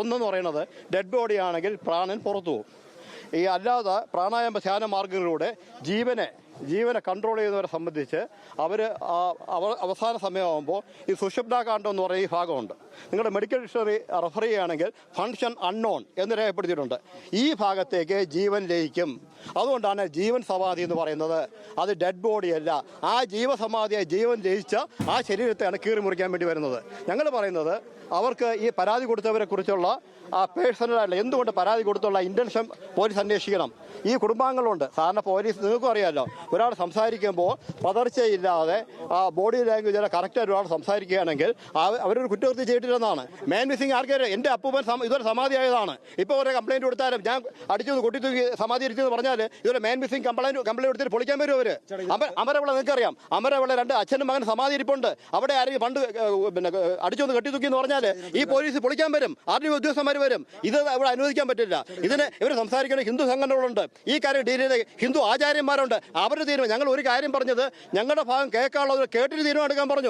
ഒന്നെന്ന് പറയുന്നത് dead body ആണെങ്കിൽ പ്രാണൻ പുറത്തു പോകും. ഈ അല്ലാതെ പ്രാണായാമ ധ്യാന മാർഗങ്ങളിലൂടെ ജീവനെ ജീവനെ കൺട്രോൾ ചെയ്യുന്നവരെ സംബന്ധിച്ച് അവർ അവസാന സമയമാകുമ്പോൾ ഈ സുഷുപ്നാകാന്ഡം എന്ന് പറയുന്ന ഈ ഭാഗമുണ്ട്. നിങ്ങളുടെ മെഡിക്കൽ ഡിക്ഷണറി റെഫർ ചെയ്യുകയാണെങ്കിൽ ഫങ്ഷൻ അൺനോൺ എന്ന് രേഖപ്പെടുത്തിയിട്ടുണ്ട്. ഈ ഭാഗത്തേക്ക് ജീവൻ ലയിക്കും. അതുകൊണ്ടാണ് ജീവൻ സമാധി എന്ന് പറയുന്നത്. അത് ഡെഡ് ബോഡിയല്ല ആ ജീവസമാധിയായി ജീവൻ ലയിച്ച ആ ശരീരത്തെയാണ് കീറി മുറിക്കാൻ വേണ്ടി വരുന്നത്. ഞങ്ങൾ പറയുന്നത് അവർക്ക് ഈ പരാതി കൊടുത്തവരെ കുറിച്ചുള്ള ആ പേഴ്സണലായിട്ടുള്ള എന്തുകൊണ്ട് പരാതി കൊടുത്തുള്ള ഇന്റൻഷൻ പോലീസ് അന്വേഷിക്കണം. ഈ കുടുംബാംഗങ്ങളുണ്ട്. സാധാരണ പോലീസ് നിങ്ങൾക്കും അറിയാമല്ലോ ഒരാൾ സംസാരിക്കുമ്പോൾ പതർച്ചയില്ലാതെ ആ ബോഡി ലാംഗ്വേജ് കറക്റ്റായിട്ട് ഒരാൾ സംസാരിക്കുകയാണെങ്കിൽ അവരൊരു കുറ്റകൃത്യം ചെയ്തിട്ടില്ലെന്നാണ്. മാൻ മിസ്സിംഗ് ആർക്കാരും എന്റെ അപ്പൂപ്പൻ ഇതുവരെ സമാധിയായതാണ്. ഇപ്പോൾ ഒരു കംപ്ലൈന്റ് കൊടുത്താലും ഞാൻ അടിച്ചു കൊട്ടി തൂക്കി സമാധി ഇരിച്ചെന്ന് പറഞ്ഞാൽ ഇതുവരെ മാൻ മിസ്സിംഗ് കംപ്ലൈന്റ് കംപ്ലൈന്റ് കൊടുത്തിട്ട് പൊളിക്കാൻ വരും അവർ അമരവിള നിങ്ങൾക്കറിയാം. അമരവിള രണ്ട് അച്ഛനും മകൻ സമാധി ഇരിപ്പുണ്ട് അവിടെ ആരെങ്കിലും പണ്ട് പിന്നെ അടിച്ചൊന്ന് കെട്ടി തൂക്കി എന്ന് പറഞ്ഞാൽ ഈ പോലീസ് പൊളിക്കാൻ വരും. ആർമി ഉദ്യോഗസ്ഥന്മാർ വരും. ഇത് ഇവിടെ അനുവദിക്കാൻ പറ്റില്ല. ഇതിന് ഇവർ സംസാരിക്കുന്ന ഹിന്ദു സംഘടനകളുണ്ട്. ഈ കാര്യം ഡീൽ ഹിന്ദു ആചാര്യന്മാരുണ്ട്. അവരുടെ തീരുമാനം. ഞങ്ങൾ ഒരു കാര്യം പറഞ്ഞത് ഞങ്ങളുടെ ഭാഗം കേൾക്കാനുള്ളത് കേട്ടിട്ട് തീരുമാനം എടുക്കാൻ പറഞ്ഞു.